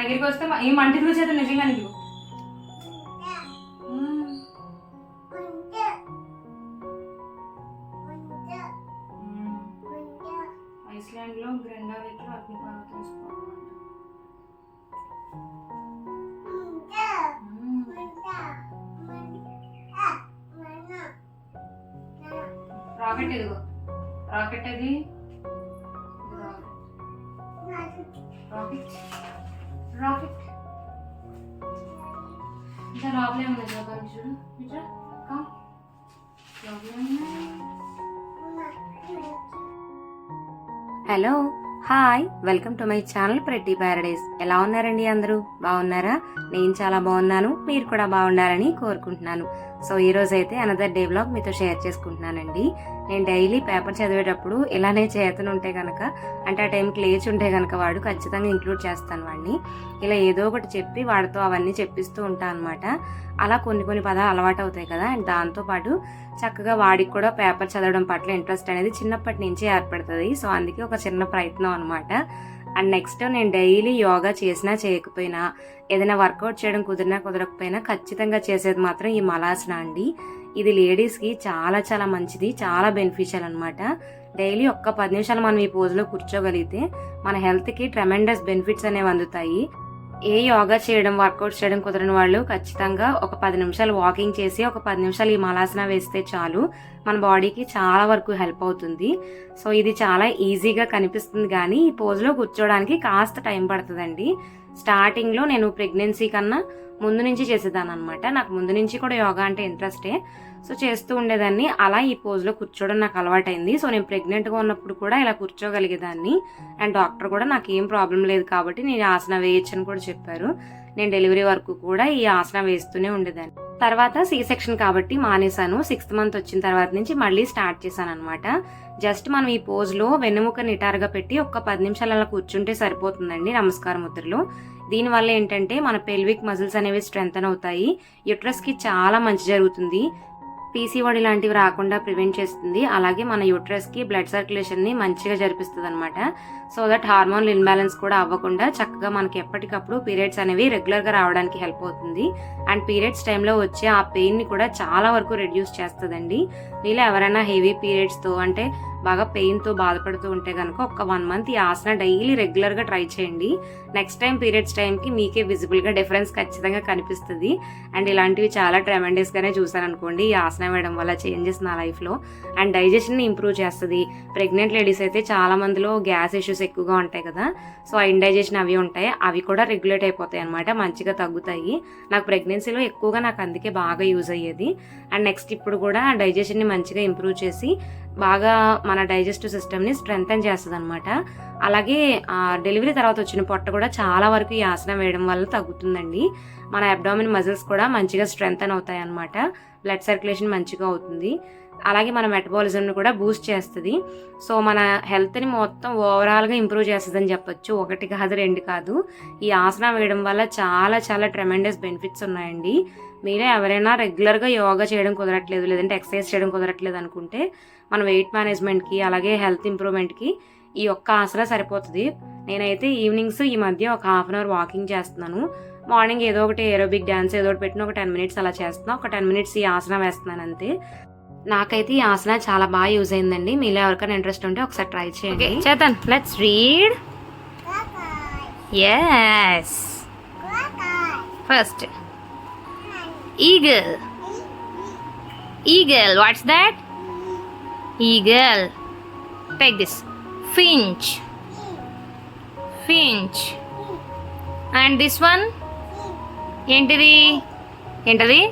దగ్గరికి వస్తే ఏం అంటిదిగో చేత నిజంగా ఇదిగో మ్మ్. మ్మ్. ఐస్లాండ్లో గ్రెండా వెక్కి అగ్నిపర్వతం. రాకెట్ ఎదుగో రాకెట్ అది రాకెట్ రాకెట్ ఇంకా లోపలే ఉంది చూద్దాం చూడు ఇట్లా కమ్ లోపలే ఉన్నాయి hello hi welcome to my channel pretty paradise ఎలా ఉన్నారండి అందరూ? బాగున్నారా? నేను చాలా బాగున్నాను. మీరు కూడా బాగుండాలని కోరుకుంటున్నాను. సో ఈ రోజు అయితే అనదర్ డే బ్లాగ్ మీతో షేర్ చేసుకుంటున్నానండి. నేను డైలీ పేపర్ చదివేటప్పుడు ఇలానే చేతను ఉంటే కనుక అంటే ఆ టైంకి లేచి ఉంటే కనుక వాడు ఖచ్చితంగా ఇంక్లూడ్ చేస్తాను వాడిని. ఇలా ఏదో ఒకటి చెప్పి వాడితో అవన్నీ చెప్పిస్తూ ఉంటాను అనమాట అలా కొన్ని కొన్ని పదాలు అలవాటు అవుతాయి కదా అండ్ దాంతోపాటు చక్కగా వాడికి కూడా పేపర్ చదవడం పట్ల ఇంట్రెస్ట్ అనేది చిన్నప్పటి నుంచి ఏర్పడుతుంది. సో అందుకే ఒక చిన్న ప్రయత్నం అనమాట అండ్ నెక్స్ట్ నేను డైలీ యోగా చేసినా చేయకపోయినా ఏదైనా వర్కౌట్ చేయడం కుదిరినా కుదరకపోయినా ఖచ్చితంగా చేసేది మాత్రం ఈ మలాసన అండి. ఇది లేడీస్కి చాలా చాలా మంచిది. చాలా బెనిఫిషియల్ అనమాట డైలీ ఒక్క పది నిమిషాలు మనం ఈ పోజ్లో కూర్చోగలిగితే మన హెల్త్కి ట్రెమెండస్ బెనిఫిట్స్ అనేవి అందుతాయి. ఏ యోగా చేయడం వర్కౌట్ చేయడం కుదరని వాళ్ళు ఖచ్చితంగా ఒక పది నిమిషాలు వాకింగ్ చేసి ఒక పది నిమిషాలు ఈ మలాసన వేస్తే చాలు. మన బాడీకి చాలా వరకు హెల్ప్ అవుతుంది. సో ఇది చాలా ఈజీగా కనిపిస్తుంది కానీ ఈ పోజ్లో కూర్చోవడానికి కాస్త టైం పడుతుందండి. స్టార్టింగ్లో నేను ప్రెగ్నెన్సీ కన్నా ముందు నుంచి చేసేదాన్ని అనమాట నాకు ముందు నుంచి కూడా యోగా అంటే ఇంట్రెస్టే. సో చేస్తూ ఉండేదాన్ని. అలా ఈ పోజ్లో కూర్చోవడం నాకు అలవాటైంది. సో నేను ప్రెగ్నెంట్గా ఉన్నప్పుడు కూడా ఇలా కూర్చోగలిగేదాన్ని. అండ్ డాక్టర్ కూడా నాకు ఏం ప్రాబ్లం లేదు కాబట్టి నేను ఆసన వేయొచ్చు అని కూడా చెప్పారు. నేను డెలివరీ వరకు కూడా ఈ ఆసన వేస్తూనే ఉండేదాన్ని. తర్వాత సి సెక్షన్ కాబట్టి మానేశాను. సిక్స్త్ మంత్ వచ్చిన తర్వాత నుంచి మళ్ళీ స్టార్ట్ చేశాను అనమాట జస్ట్ మనం ఈ పోజ్లో వెన్నెముక నిటారుగా పెట్టి ఒక్క పది నిమిషాలు అలా కూర్చుంటే సరిపోతుందండి నమస్కార ముద్రలో. దీనివల్ల ఏంటంటే మన పెల్విక్ మజిల్స్ అనేవి స్ట్రెంగ్తన్ అవుతాయి. యుట్రస్కి చాలా మంచి జరుగుతుంది. పీసీఓడి లాంటివి రాకుండా ప్రివెంట్ చేస్తుంది. అలాగే మన యూట్రస్కి బ్లడ్ సర్క్యులేషన్ని మంచిగా జరిపిస్తుంది అనమాట సో దట్ హార్మోన్ ఇన్బ్యాలెన్స్ కూడా అవ్వకుండా చక్కగా మనకి ఎప్పటికప్పుడు పీరియడ్స్ అనేవి రెగ్యులర్గా రావడానికి హెల్ప్ అవుతుంది. అండ్ పీరియడ్స్ టైంలో వచ్చే ఆ పెయిన్ని కూడా చాలా వరకు రెడ్యూస్ చేస్తుందండి. మీలో ఎవరైనా హెవీ పీరియడ్స్తో అంటే బాగా పెయిన్తో బాధపడుతూ ఉంటే కనుక ఒక వన్ మంత్ ఈ ఆసన డైలీ రెగ్యులర్గా ట్రై చేయండి. నెక్స్ట్ టైం పీరియడ్స్ టైంకి మీకే విజిబుల్గా డిఫరెన్స్ ఖచ్చితంగా కనిపిస్తుంది. అండ్ ఇలాంటివి చాలా ట్రెమెండస్గానే చూసాను అనుకోండి ఈ ఆసన వేయడం వల్ల చేంజెస్ నా లైఫ్లో. అండ్ డైజెషన్ని ఇంప్రూవ్ చేస్తుంది. ప్రెగ్నెంట్ లేడీస్ అయితే చాలా మందిలో గ్యాస్ ఇష్యూస్ ఎక్కువగా ఉంటాయి కదా. సో ఆ ఇండైజెషన్ అవి ఉంటాయి. అవి కూడా రెగ్యులేట్ అయిపోతాయి అనమాట మంచిగా తగ్గుతాయి. నాకు ప్రెగ్నెన్సీలో ఎక్కువగా నాకు అందుకే బాగా యూజ్ అయ్యేది. అండ్ నెక్స్ట్ ఇప్పుడు కూడా డైజెషన్ని మంచిగా ఇంప్రూవ్ చేసి బాగా మన డైజెస్టివ్ సిస్టమ్ని స్ట్రెంగ్తన్ చేస్తుంది అనమాట అలాగే డెలివరీ తర్వాత వచ్చిన పొట్ట కూడా చాలా వరకు ఈ ఆసనం వేయడం వల్ల తగ్గుతుందండి. మన అబ్డామిన్ మజిల్స్ కూడా మంచిగా స్ట్రెంగ్తన్ అవుతాయి అనమాట బ్లడ్ సర్క్యులేషన్ మంచిగా అవుతుంది. అలాగే మన మెటబాలిజంని కూడా బూస్ట్ చేస్తుంది. సో మన హెల్త్ని మొత్తం ఓవరాల్గా ఇంప్రూవ్ చేస్తుందని చెప్పొచ్చు. ఒకటి కాదు రెండు కాదు. ఈ ఆసనం వేయడం వల్ల చాలా చాలా ట్రెమెండస్ బెనిఫిట్స్ ఉన్నాయండి. మీరే ఎవరైనా రెగ్యులర్గా యోగా చేయడం కుదరట్లేదు లేదంటే ఎక్సర్సైజ్ చేయడం కుదరట్లేదు అనుకుంటే మన వెయిట్ మేనేజ్మెంట్కి అలాగే హెల్త్ ఇంప్రూవ్మెంట్కి ఈ ఒక్క ఆసన సరిపోతుంది. నేనైతే ఈవినింగ్స్ ఈ మధ్య ఒక హాఫ్ అన్ అవర్ వాకింగ్ చేస్తున్నాను. మార్నింగ్ ఏదో ఒకటి ఏరోబిక్ డ్యాన్స్ ఏదో ఒకటి పెట్టిన ఒక టెన్ మినిట్స్ అలా చేస్తున్నాను ఒక టెన్ మినిట్స్ ఈ ఆసన వేస్తున్నాను అంతే. నాకైతే ఈ ఆసన చాలా బాగా యూజ్ అయిందండి. మీలో ఎవరికైనా ఇంట్రెస్ట్ ఉంటే ఒకసారి ట్రై చేయండి. Chetan let's read yes first eagle eagle what's that eagle take this finch finch and this one ఏంటిది ఏంటది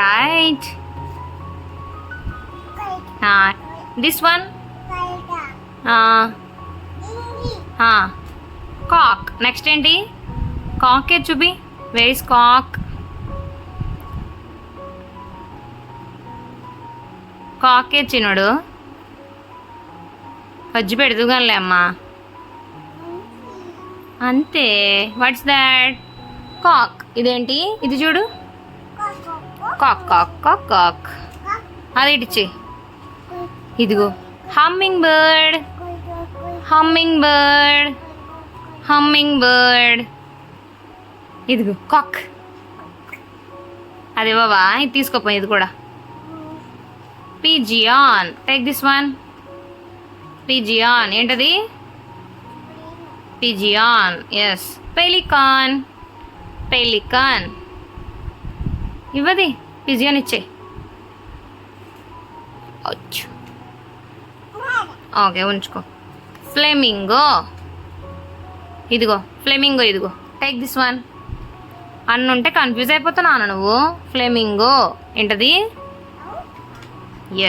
kite this one cock next ఏంటి? కాక్ ఏ చూపి. వేర్ ఇస్ కాక్ కాక్ ఏ చినుడు పజ్జి పెడుతుగానిలే అమ్మా. అంతే. వాట్స్ దాట్ కాక్ ఇదేంటి? ఇది చూడు. కాక్ కాక్ కాక్ కాక్ అది ఇడిచి ఇదిగో. Humming bird humming bird humming bird ఇదిగో కాక్ అదే బాబా ఇది తీసుకోపోయి ఇది కూడా. Pigeon take this one pigeon ఏంటది? పిజియాన్ ఎస్ పెలికాన్ పెలికాన్ ఇవ్వది. పిజియాన్ ఇచ్చే. ఓకే ఉంచుకో. ఫ్లెమింగో ఇదిగో ఫ్లెమింగో ఇదిగో. టేక్ దిస్ వన్ అన్న ఉంటే కన్ఫ్యూజ్ అయిపోతున్నాను నువ్వు. ఫ్లెమింగో ఏంటది?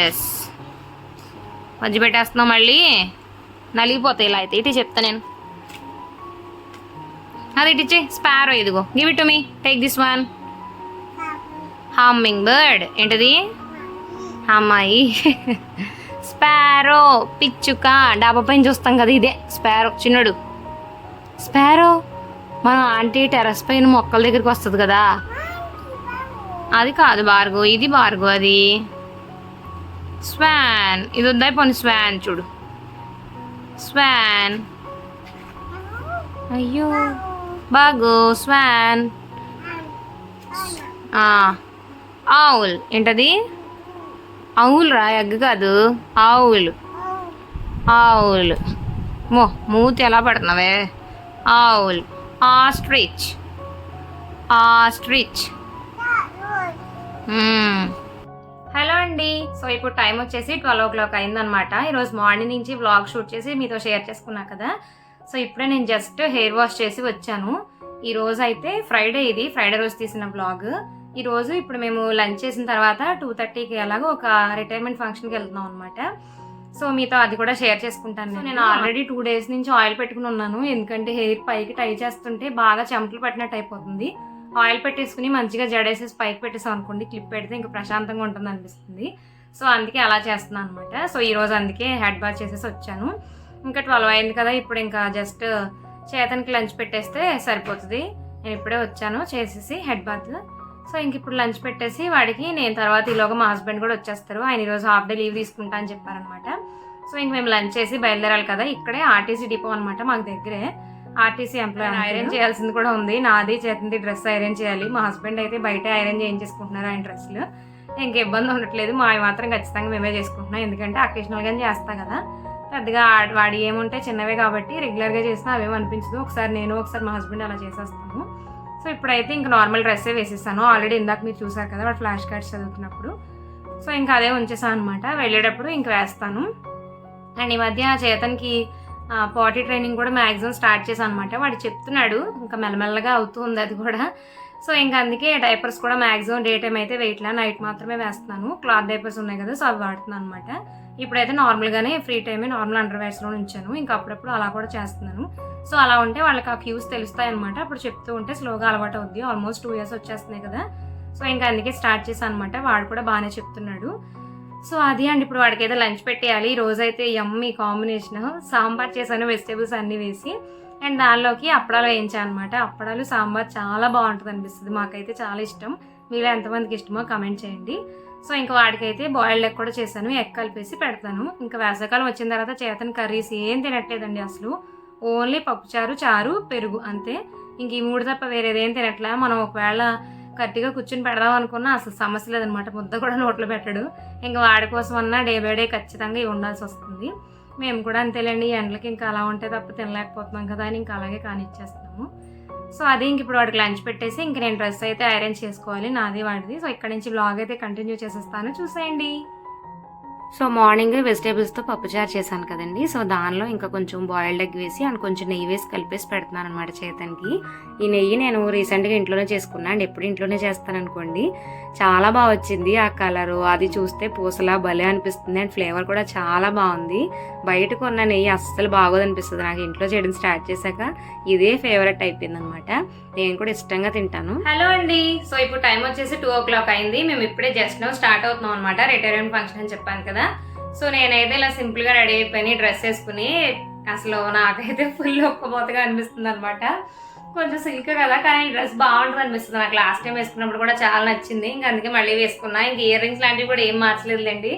ఎస్ మధ్య పెట్టేస్తున్నావు మళ్ళీ. నలిగిపోతాయి ఇలా అయితే. ఇటు చెప్తా నేను. అది ఇటు ఇచ్చే స్పారో ఇదిగో. Give it to me take this one humming bird ఏంటది అమ్మాయి స్పారో పిచ్చుక డాబా పైన చూస్తాం కదా ఇదే. స్పారో చిన్నడు. స్పారో మన ఆంటీ టెరస్ పైన మొక్కల దగ్గరికి వస్తుంది కదా. అది కాదు బార్గో ఇది బార్గో అది. స్వాన్ ఇది వద్దాయి పోనీ స్వాన్ చూడు. స్వాన్. అయ్యో బాగో స్వాన్. ఆవుల్ ఏంటది? అవులురా రా ఎగ్ కాదు ఆవులు. ఆవులు. మో మూతి ఎలా పడుతున్నావే? ఆవులు. ఆస్ట్రిచ్. ఆస్ట్రిచ్. హలో అండి. సో ఇప్పుడు టైం వచ్చేసి ట్వెల్వ్ ఓ క్లాక్ అయిందనమాట ఈరోజు మార్నింగ్ నుంచి వ్లాగ్ షూట్ చేసి మీతో షేర్ చేసుకున్నా కదా. సో ఇప్పుడే నేను జస్ట్ హెయిర్ వాష్ చేసి వచ్చాను. ఈ రోజు అయితే ఫ్రైడే ఇది. ఫ్రైడే రోజు తీసిన బ్లాగ్ ఈ రోజు ఇప్పుడు మేము లంచ్ చేసిన తర్వాత టూ థర్టీకి అలాగో ఒక రిటైర్మెంట్ ఫంక్షన్కి వెళ్తున్నాం అనమాట సో మీతో అది కూడా షేర్ చేసుకుంటాను నేను. ఆల్రెడీ టూ డేస్ నుంచి ఆయిల్ పెట్టుకుని ఉన్నాను. ఎందుకంటే హెయిర్ పైకి టై చేస్తుంటే బాగా చెమటలు పట్టినట్టు అయిపోతుంది. ఆయిల్ పెట్టేసుకుని మంచిగా జడేసేసి పైకి పెట్టేసాం అనుకోండి క్లిప్ పెడితే ఇంకా ప్రశాంతంగా ఉంటుంది అనిపిస్తుంది. సో అందుకే అలా చేస్తున్నాను అనమాట సో ఈ రోజు అందుకే హెడ్ బాత్ చేసేసి వచ్చాను. ఇంకా ట్వెల్వ్ అయింది కదా ఇప్పుడు ఇంకా జస్ట్ చేతనికి లంచ్ పెట్టేస్తే సరిపోతుంది. నేను ఇప్పుడే వచ్చాను చేసేసి హెడ్ బాత్ సో ఇంక ఇప్పుడు లంచ్ పెట్టేసి వాడికి నేను తర్వాత ఈలోగా మా హస్బెండ్ కూడా వచ్చేస్తారు. ఆయన ఈరోజు హాఫ్ డే లీవ్ తీసుకుంటా అని చెప్పారనమాట. సో ఇంక మేము లంచ్ చేసి బయలుదేరాలి కదా. ఇక్కడే ఆర్టీసీ డిపో అనమాట మాకు దగ్గరే. ఆర్టీసీ ఎంప్లాయ్ ఐరన్ చేయాల్సింది కూడా ఉంది. నాది చేతింది డ్రెస్ ఐరన్ చేయాలి. మా హస్బెండ్ అయితే బయట ఐరన్ చేయించేసుకుంటున్నారు ఆయన డ్రెస్సులు. ఇంక ఇబ్బంది ఉండట్లేదు. మా మాత్రం ఖచ్చితంగా మేమే చేసుకుంటున్నాం. ఎందుకంటే అకేషనల్గానే చేస్తా కదా. పెద్దగా వాడి ఏముంటే చిన్నవే కాబట్టి రెగ్యులర్గా చేసినా అవేం అనిపించదు. ఒకసారి నేను ఒకసారి మా హస్బెండ్ అలా చేసేస్తాము. సో ఇప్పుడైతే ఇంకా నార్మల్ డ్రెస్సే వేసేసాను. ఆల్రెడీ ఇందాక మీరు చూసారు కదా వాడు ఫ్లాష్ కార్డ్స్ చదువుతున్నప్పుడు. సో ఇంకా అదే ఉంచేసాను అనమాట వెళ్ళేటప్పుడు ఇంక వేస్తాను. అండ్ ఈ మధ్య చేతన్కి పాటీ ట్రైనింగ్ కూడా మ్యాక్సిమం స్టార్ట్ చేశాను అనమాట వాడు చెప్తున్నాడు ఇంకా మెల్లమెల్లగా అవుతూ ఉంది అది కూడా. సో ఇంకా అందుకే డైపర్స్ కూడా మ్యాక్సిమం డే టైం అయితే వెయిట్లా. నైట్ మాత్రమే వేస్తున్నాను. క్లాత్ డైపర్స్ ఉన్నాయి కదా సో అవి వాడుతున్నాను అనమాట ఇప్పుడైతే నార్మల్గానే ఫ్రీ టైమే నార్మల్ అండర్వేర్స్లో ఉంచాను. ఇంకా అప్పుడప్పుడు అలా కూడా చేస్తున్నాను. సో అలా ఉంటే వాళ్ళకి ఆ క్యూస్ తెలుస్తాయి అనమాట అప్పుడు చెప్తూ ఉంటే స్లోగా అలవాటు అవుద్ది ఆల్మోస్ట్ టూ ఇయర్స్ వచ్చేస్తున్నాయి కదా. సో ఇంకా అందుకే స్టార్ట్ చేశాను అనమాట వాడు కూడా బాగానే చెప్తున్నాడు. సో అది అండి. ఇప్పుడు వాడికి ఏదో లంచ్ పెట్టేయాలి. ఈ రోజు అయితే యమ్మీ కాంబినేషన్. సాంబార్ చేశాను వెజిటేబుల్స్ అన్నీ వేసి. అండ్ దానిలోకి అప్పడాలు వేయించాను అనమాట అప్పడాలు సాంబార్ చాలా బాగుంటుంది అనిపిస్తుంది మాకైతే చాలా ఇష్టం. మీలో ఎంతమందికి ఇష్టమో కమెంట్ చేయండి. సో ఇంకా వాడికైతే బాయిల్డ్ ఎగ్ కూడా చేశాను. ఎగ్ కలిపేసి పెడతాను. ఇంకా వేసవకాలం వచ్చిన తర్వాత చేతన కర్రీస్ ఏం తినట్లేదండి అసలు. ఓన్లీ పప్పుచారు చారు పెరుగు అంతే. ఇంక ఈ మూడు తప్ప వేరేదేం తినట్లే. మనం ఒకవేళ గట్టిగా కూర్చుని పెడదాం అనుకున్నా అసలు సమస్య లేదనమాట. ముద్ద కూడా నోట్లో పెట్టడు. ఇంకా వాడి కోసం అన్నా డే బై డే ఖచ్చితంగా ఇవి ఉండాల్సి వస్తుంది. మేము కూడా అంతేలేండి ఎండలకి ఇంకా అలా ఉంటే తప్ప తినలేకపోతున్నాం కదా అని ఇంకా అలాగే కానిచ్చేస్తున్నాము. సో అది ఇంక ఇప్పుడు వాడికి లంచ్ పెట్టేసి ఇంక నేను డ్రెస్ అయితే అరేంజ్ చేసుకోవాలి నాది వాడిది. సో ఇక్కడ నుంచి బ్లాగ్ అయితే కంటిన్యూ చేసేస్తాను. చూసేయండి. సో మార్నింగ్ వెజిటేబుల్స్తో పప్పుచారు చేశాను కదండి. సో దానిలో ఇంకా కొంచెం బాయిల్డ్ ఎగ్ వేసి అండ్ కొంచెం నెయ్యి వేసి కలిపేసి పెడుతున్నాను అనమాట చేతనికి. ఈ నెయ్యి నేను రీసెంట్గా ఇంట్లోనే చేసుకున్నాను అండ్ ఎప్పుడు ఇంట్లోనే చేస్తాను అనుకోండి. చాలా బాగా వచ్చింది ఆ కలరు అది చూస్తే పూసలా భలే అనిపిస్తుంది అండ్ ఫ్లేవర్ కూడా చాలా బాగుంది. బయట కొన్న నెయ్యి అస్సలు బాగోదనిపిస్తుంది. నాకు ఇంట్లో చేయడం స్టార్ట్ చేశాక ఇదే ఫేవరెట్ అయిపోయింది అనమాట నేను కూడా ఇష్టంగా తింటాను. హలో అండి. సో ఇప్పుడు టైం వచ్చేసి టూ ఓ క్లాక్ అయింది. మేము ఇప్పుడే జస్ట్ నో స్టార్ట్ అవుతున్నాం అనమాట రిటైర్మెంట్ ఫంక్షన్ అని చెప్పాను కదా. సో నేనైతే ఇలా సింపుల్గా రెడీ అయిపోయి డ్రెస్ వేసుకుని అసలు నాకైతే ఫుల్ ఒక్కపోతగా అనిపిస్తుంది అనమాట కొంచెం సిల్క్ కదా కానీ డ్రెస్ బాగుంటుంది అనిపిస్తుంది. నాకు లాస్ట్ టైం వేసుకున్నప్పుడు కూడా చాలా నచ్చింది. ఇంకా అందుకే మళ్ళీ వేసుకున్నా. ఇంక ఇయర్ రింగ్స్ లాంటివి కూడా ఏం మార్చలేదులేండి.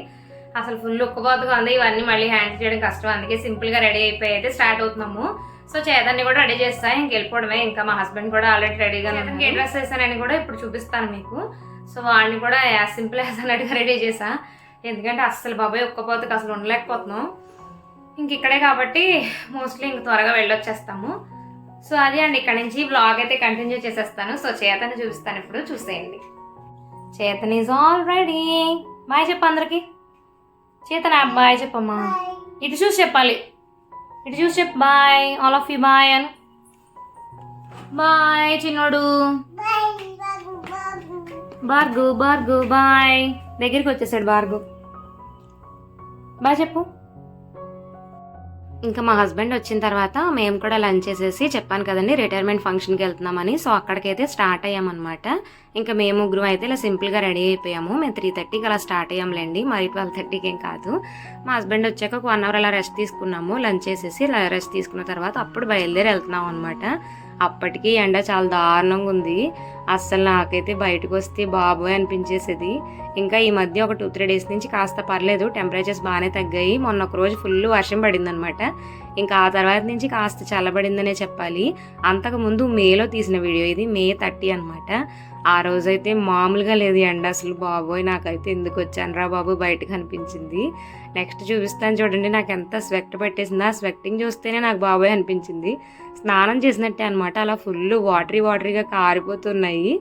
అసలు ఫుల్ ఉక్కబోతగా ఉంది. ఇవన్నీ మళ్ళీ హ్యాండిల్ చేయడం కష్టం. అందుకే సింపుల్గా రెడీ అయిపోయి అయితే స్టార్ట్ అవుతున్నాము. సో చేతన్ని కూడా రెడీ చేస్తా ఇంక వెళ్ళిపోవడమే. ఇంకా మా హస్బెండ్ కూడా ఆల్రెడీ రెడీగా ఏ డ్రెస్ వేసానని కూడా ఇప్పుడు చూపిస్తాను మీకు. సో వాడిని కూడా యాజ్ సింపుల్ యాజ్ అన్నట్టుగా రెడీ చేసా. ఎందుకంటే అస్సలు బాబాయ్ ఒక్కపోతే అసలు ఉండలేకపోతున్నాం. ఇంక ఇక్కడే కాబట్టి మోస్ట్లీ ఇంక త్వరగా వెళ్ళొచ్చేస్తాము. సో అది అండి ఇక్కడ నుంచి బ్లాగ్ అయితే కంటిన్యూ చేసేస్తాను. సో చేతని చూపిస్తాను ఇప్పుడు చూసేయండి. Chetan is already bye చెప్పు అందరికి. చేతన? బాయ్ చెప్పమ్మా. ఇటు చూసి చెప్పాలి. ఇటు చూసి చెప్పు bye all of you bye అని బాయ్ చిన్నోడు. బార్గు బార్గు బాయ్. దగ్గరికి వచ్చేసాడు బార్గు. బాయ్ చెప్పు. ఇంకా మా హస్బెండ్ వచ్చిన తర్వాత మేము కూడా లంచ్ చేసేసి చెప్పాను కదండి రిటైర్మెంట్ ఫంక్షన్కి వెళ్తున్నామని. సో అక్కడికైతే స్టార్ట్ అయ్యామన్నమాట. ఇంకా మేము ముగ్గురు అయితే ఇలా సింపుల్గా రెడీ అయిపోయాము. మేము త్రీ థర్టీకి అలా స్టార్ట్ అయ్యాంలేండి. మరి ట్వెల్వ్ థర్టీకి ఏం కాదు. మా హస్బెండ్ వచ్చాక ఒక వన్ అవర్ అలా రెస్ట్ తీసుకున్నాము. లంచ్ చేసేసి ఇలా రెస్ట్ తీసుకున్న తర్వాత అప్పుడు బయలుదేరి వెళ్తున్నాం అనమాట అప్పటికి ఎండ చాలా దారుణంగా ఉంది. అస్సలు నాకైతే బయటకు వస్తే బాబోయ్ అనిపించేసేది. ఇంకా ఈ మధ్య ఒక టూ త్రీ డేస్ నుంచి కాస్త పర్లేదు టెంపరేచర్స్ బాగానే తగ్గాయి. మొన్న ఒక రోజు ఫుల్ వర్షం పడిందనమాట. ఇంకా ఆ తర్వాత నుంచి కాస్త చల్లబడిందనే చెప్పాలి. అంతకు ముందు మేలో తీసిన వీడియో ఇది మే థర్టీ అనమాట ఆ రోజైతే మామూలుగా లేదు ఎండ అసలు బాబోయ్ నాకైతే ఎందుకు వచ్చాను రా బాబు బయటకు అనిపించింది. నెక్స్ట్ చూపిస్తాను చూడండి నాకు ఎంత స్వెక్ట్ పెట్టేసింది ఆ స్వెక్టింగ్ చూస్తేనే నాకు బాబోయ్ అనిపించింది. స్నానం చేసినట్టే అనమాట అలా ఫుల్ వాటరీ వాటరీగా కారిపోతున్నాయి.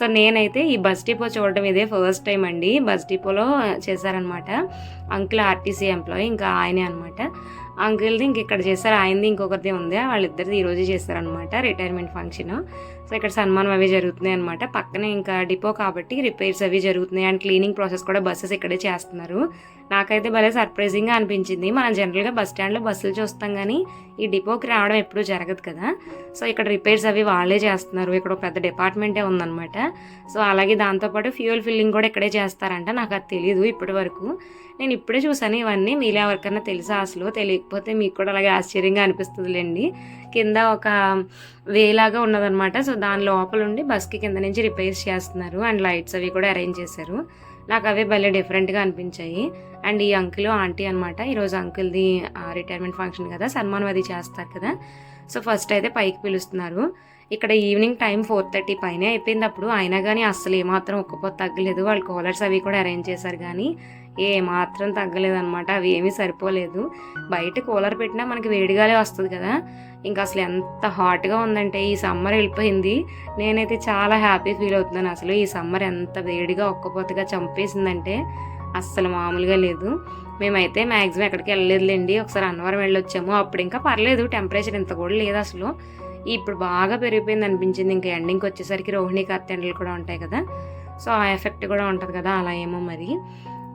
సో నేనైతే ఈ బస్ డిపో చూడడం ఇదే ఫస్ట్ టైం అండి. బస్ డిపోలో చేశారనమాట అంకుల్ ఆర్టీసీ ఎంప్లాయీ ఇంకా ఆయనే అనమాట అంకుల్ది ఇంక ఇక్కడ చేస్తారు ఆయనది ఇంకొకరిది ఉంది వాళ్ళిద్దరిది ఈరోజు చేస్తారనమాట చేశారనమాట రిటైర్మెంట్ ఫంక్షన్ సో ఇక్కడ సన్మానం అవి జరుగుతున్నాయి అనమాట పక్కనే ఇంకా డిపో కాబట్టి రిపేర్స్ అవి జరుగుతున్నాయి అండ్ క్లీనింగ్ ప్రాసెస్ కూడా బస్సెస్ ఇక్కడే చేస్తున్నారు. నాకైతే భలే సర్ప్రైజింగ్గా అనిపించింది. మనం జనరల్గా బస్ స్టాండ్లో బస్సులు చూస్తాం కానీ ఈ డిపోకి రావడం ఎప్పుడూ జరగదు కదా. సో ఇక్కడ రిపేర్స్ అవి వాళ్ళే చేస్తున్నారు. ఇక్కడ ఒక పెద్ద డిపార్ట్మెంటే ఉందన్నమాట. సో అలాగే దాంతోపాటు ఫ్యూయల్ ఫిల్లింగ్ కూడా ఇక్కడే చేస్తారంట. నాకు అది తెలియదు ఇప్పటి వరకు నేను ఇప్పుడే చూసాను ఇవన్నీ. మీలో ఎవరికైనా తెలుసా అసలు? తెలియకపోతే మీకు కూడా అలాగే ఆశ్చర్యంగా అనిపిస్తుందిలేండి. కింద ఒక వేలాగా ఉన్నదనమాట సో దాని లోపల ఉండి బస్కి కింద నుంచి రిపేర్స్ చేస్తున్నారు. అండ్ లైట్స్ అవి కూడా అరేంజ్ చేశారు. నాకు అవే భలే డిఫరెంట్గా అనిపించాయి. అండ్ ఈ అంకుల్ ఆంటీ అనమాట ఈరోజు అంకుల్ది రిటైర్మెంట్ ఫంక్షన్ కదా. సన్మానం అది చేస్తారు కదా. సో ఫస్ట్ అయితే పైకి పిలుస్తున్నారు. ఇక్కడ ఈవినింగ్ టైం ఫోర్ థర్టీ పైనే అయిపోయింది అప్పుడు. అయినా కానీ అస్సలు ఏమాత్రం ఒక్కపోతే తగ్గలేదు. వాళ్ళు కూలర్స్ అవి కూడా అరేంజ్ చేశారు కానీ ఏ మాత్రం అవి ఏమీ సరిపోలేదు. బయట కూలర్ పెట్టినా మనకి వేడిగాలే వస్తుంది కదా. ఇంకా అసలు ఎంత హాట్గా ఉందంటే ఈ సమ్మర్ వెళ్ళిపోయింది. నేనైతే చాలా హ్యాపీ ఫీల్ అవుతున్నాను. అసలు ఈ సమ్మర్ ఎంత వేడిగా ఒక్కపోతగా చంపేసిందంటే అస్సలు మామూలుగా లేదు. మేమైతే మ్యాక్సిమం ఎక్కడికి వెళ్ళలేదులేండి. ఒకసారి అన్నవరం వెళ్ళొచ్చాము. అప్పుడు ఇంకా పర్లేదు టెంపరేచర్ ఇంత కూడా లేదు అసలు. ఇప్పుడు బాగా పెరిగిపోయింది అనిపించింది. ఇంకా ఎండింగ్కి వచ్చేసరికి రోహిణి కత్తి ఎండలు కూడా ఉంటాయి కదా. సో ఆ ఎఫెక్ట్ కూడా ఉంటుంది కదా. అలా ఏమో మరి.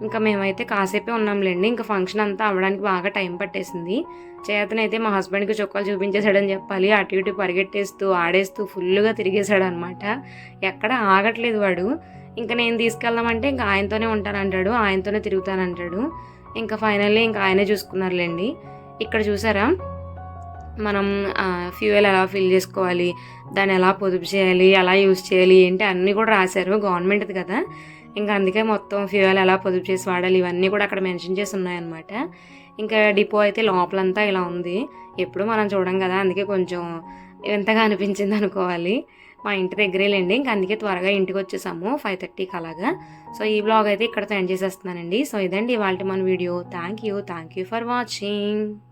ఇంకా మేమైతే కాసేపే ఉన్నాంలేండి. ఇంకా ఫంక్షన్ అంతా అవ్వడానికి బాగా టైం పట్టేసింది. చేతనైతే మా హస్బెండ్కి చొక్కాలు చూపించేశాడని చెప్పాలి. అటు ఇటు పరిగెట్టేస్తూ ఆడేస్తూ ఫుల్గా తిరిగేశాడు అనమాట ఎక్కడ ఆగట్లేదు వాడు. ఇంకా నేను తీసుకెళ్దామంటే ఇంకా ఆయనతోనే ఉంటానంటాడు. ఆయనతోనే తిరుగుతానంటాడు. ఇంకా ఫైనల్లీ ఇంకా ఆయనే చూసుకున్నారులేండి. ఇక్కడ చూసారా? మనం ఫ్యూయల్ ఎలా ఫిల్ చేసుకోవాలి? దాన్ని ఎలా పొదుపు చేయాలి? ఎలా యూజ్ చేయాలి? ఏంటి? అన్నీ కూడా రాశారు. గవర్నమెంట్ది కదా. ఇంకా అందుకే మొత్తం ఫ్యూయల్ ఎలా పొదుపు చేసి వాడాలి ఇవన్నీ కూడా అక్కడ మెన్షన్ చేసి ఉన్నాయన్నమాట. ఇంకా డిపో అయితే లోపలంతా ఇలా ఉంది. ఎప్పుడు మనం చూడం కదా అందుకే కొంచెం ఎంతగా అనిపించింది అనుకోవాలి. మా ఇంటి దగ్గరేలేండి ఇంకా అందుకే త్వరగా ఇంటికి వచ్చేసాము ఫైవ్ థర్టీకి అలాగా. సో ఈ బ్లాగ్ అయితే ఇక్కడతో ఎండ్ చేసేస్తున్నానండి. సో ఇదండి ఇవాళ మన video. Thank you thank you for watching